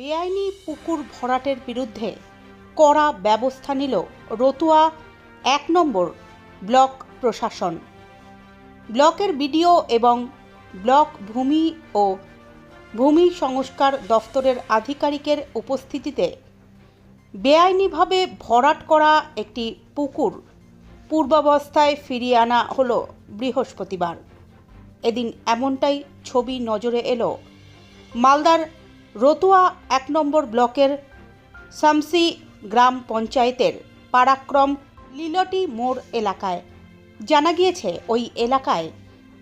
বেআইনি পুকুর ভরাটের বিরুদ্ধে কড়া ব্যবস্থা নিল রতুয়া এক নম্বর ব্লক প্রশাসন। ব্লকের বিডিও এবং ব্লক ভূমি ও ভূমি সংস্কার দফতরের আধিকারিকের উপস্থিতিতে বেআইনিভাবে ভরাট করা একটি পুকুর পূর্বাবস্থায় ফিরিয়ে আনা হলো বৃহস্পতিবার। এদিন এমনটাই ছবি নজরে এলো মালদার রতুয়া এক নম্বর ব্লকের শামসি গ্রাম পঞ্চায়েতের পারাক্রম লিলটি মোড় এলাকায়। জানা গিয়েছে, ওই এলাকায়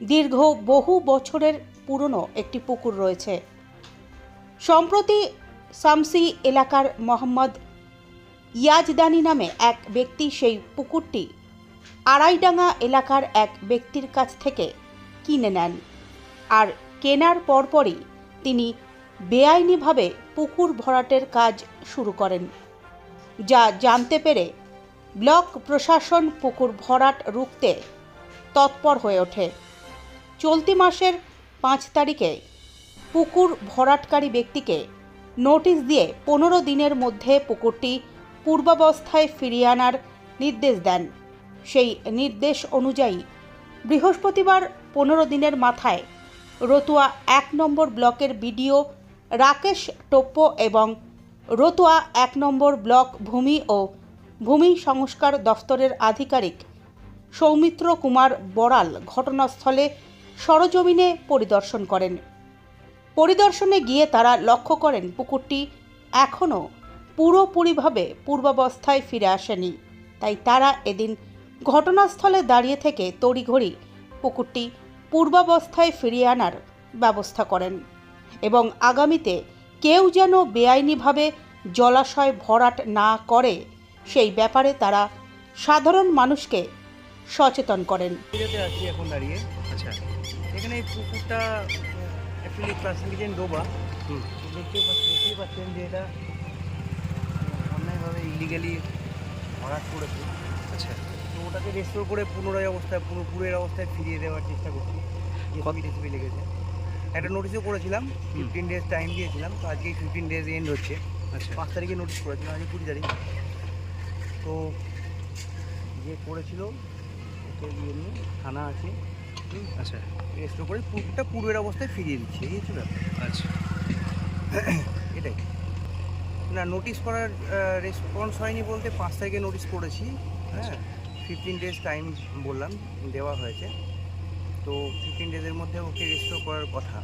দীর্ঘ বহু বছরের পুরনো একটি পুকুর রয়েছে। সম্প্রতি শামসি এলাকার মোহাম্মদ ইয়াজদানি নামে এক ব্যক্তি সেই পুকুরটি আড়াইডাঙ্গা এলাকার এক ব্যক্তির কাছ থেকে কিনে নেন। আর কেনার পরপরই তিনি বেআইনিভাবে পুকুর ভরাটের কাজ শুরু করেন। যা জানতে পেরে ব্লক প্রশাসন পুকুর ভরাট রুখতে তৎপর হয়ে ওঠে। চলতি মাসের পাঁচ তারিখে পুকুর ভরাটকারী ব্যক্তিকে নোটিশ দিয়ে পনেরো দিনের মধ্যে পুকুরটি পূর্বাবস্থায় ফিরিয়ে আনার নির্দেশ দেন। সেই নির্দেশ অনুযায়ী বৃহস্পতিবার পনেরো দিনের মাথায় রতুয়া এক নম্বর ব্লকের বিডিও রাকেশ টোপ্পো এবং রতুয়া এক নম্বর ব্লক ভূমি ও ভূমি সংস্কার দফতরের আধিকারিক সৌমিত্র কুমার বড়াল ঘটনাস্থলে সরজমিনে পরিদর্শন করেন। পরিদর্শনে গিয়ে তারা লক্ষ্য করেন পুকুরটি এখনও পুরোপুরিভাবে পূর্বাবস্থায় ফিরে আসেনি। তাই তারা এদিন ঘটনাস্থলে দাঁড়িয়ে থেকে তড়িঘড়ি পুকুরটি পূর্বাবস্থায় ফিরিয়ে আনার ব্যবস্থা করেন। এবং আগামীতে কেউ যেন বেআইনিভাবে জলাশয় ভরাট না করে সেই ব্যাপারে তারা সাধারণ মানুষকে সচেতন করেন। এখন দাঁড়িয়ে। আচ্ছা। এখানে এই পুকুরটা অ্যাকচুয়ালি ক্লাসিফিকেশন ডোবা। হুম। দেখতেই পাচ্ছেন দেখতেই পাচ্ছেন যে এটা অন্যায়ভাবে ইলিগালি ভরাট করেছে। আচ্ছা। তো ওটাকে রেস্টোর করে পুনরায় অবস্থায় পুরোপুরের অবস্থায় ফিরিয়ে দেওয়ার চেষ্টা করছি। লেগেছে। একটা নোটিশও করেছিলাম ফিফটিন ডেজ টাইম দিয়েছিলাম তো আজকে ফিফটিন ডেজ এন্ড হচ্ছে। আচ্ছা। পাঁচ তারিখে নোটিশ করেছিলাম আজকে কুড়ি তারিখ। তো যে করেছিল ওকে দিয়ে নিয়ে থানা আছে। আচ্ছা। রেস্টোর করে পুকুরটা পূর্বের অবস্থায় ফিরিয়ে দিচ্ছে এই হচ্ছে আচ্ছা। এটাই। না নোটিশ করার রেসপন্স হয়নি বলতে পাঁচ তারিখে নোটিশ করেছি। হ্যাঁ। ফিফটিন ডেজ টাইম বললাম দেওয়া হয়েছে। তো ফিফটিন ডেজের মধ্যে ওকে রেস্টোর করার কথা।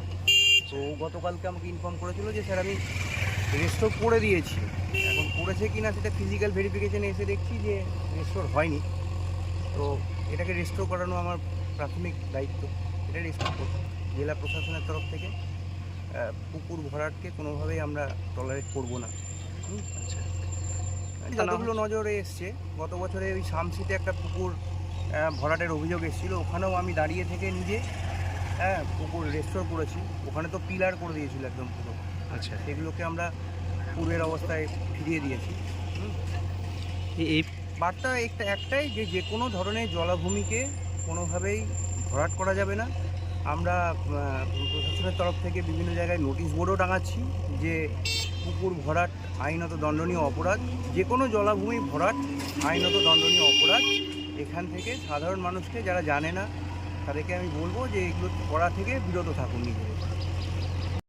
তো গতকালকে আমাকে ইনফর্ম করেছিল যে স্যার আমি রেস্টোর করে দিয়েছি। এখন করেছে কি না সেটা ফিজিক্যাল ভেরিফিকেশনে এসে দেখছি যে রেস্টোর হয়নি। তো এটাকে রেস্টোর করানো আমার প্রাথমিক দায়িত্ব। এটা রেস্টোর করব জেলা প্রশাসনের তরফ থেকে পুকুর ভরাটকে কোনোভাবেই আমরা টলারেট করব না। হুম? আচ্ছা। যতগুলো নজরে এসছে। গত বছরে ওই শামসিতে একটা পুকুর ভরাটের অভিযোগ এসেছিল। ওখানেও আমি দাঁড়িয়ে থেকে নিজে হ্যাঁ পুকুর রেস্টোর করেছি। ওখানে তো পিলার করে দিয়েছিল একদম পুরো। আচ্ছা। সেগুলোকে আমরা পূর্বের অবস্থায় ফিরিয়ে দিয়েছি। এই- এই বার্তা একটা একটাই যে যে কোনো ধরনের জলাভূমিকে কোনোভাবেই ভরাট করা যাবে না। আমরা প্রশাসনের তরফ থেকে বিভিন্ন জায়গায় নোটিশ বোর্ডও টাঙাচ্ছি যে পুকুর ভরাট আইনত দণ্ডনীয় অপরাধ। যে কোনো জলাভূমি ভরাট আইনত দণ্ডনীয় অপরাধ। এখান থেকে সাধারণ মানুষকে যারা জানে না, তাদেরকে আমি বলব যে এগুলো করা থেকে বিরত থাকুন নিজেদের।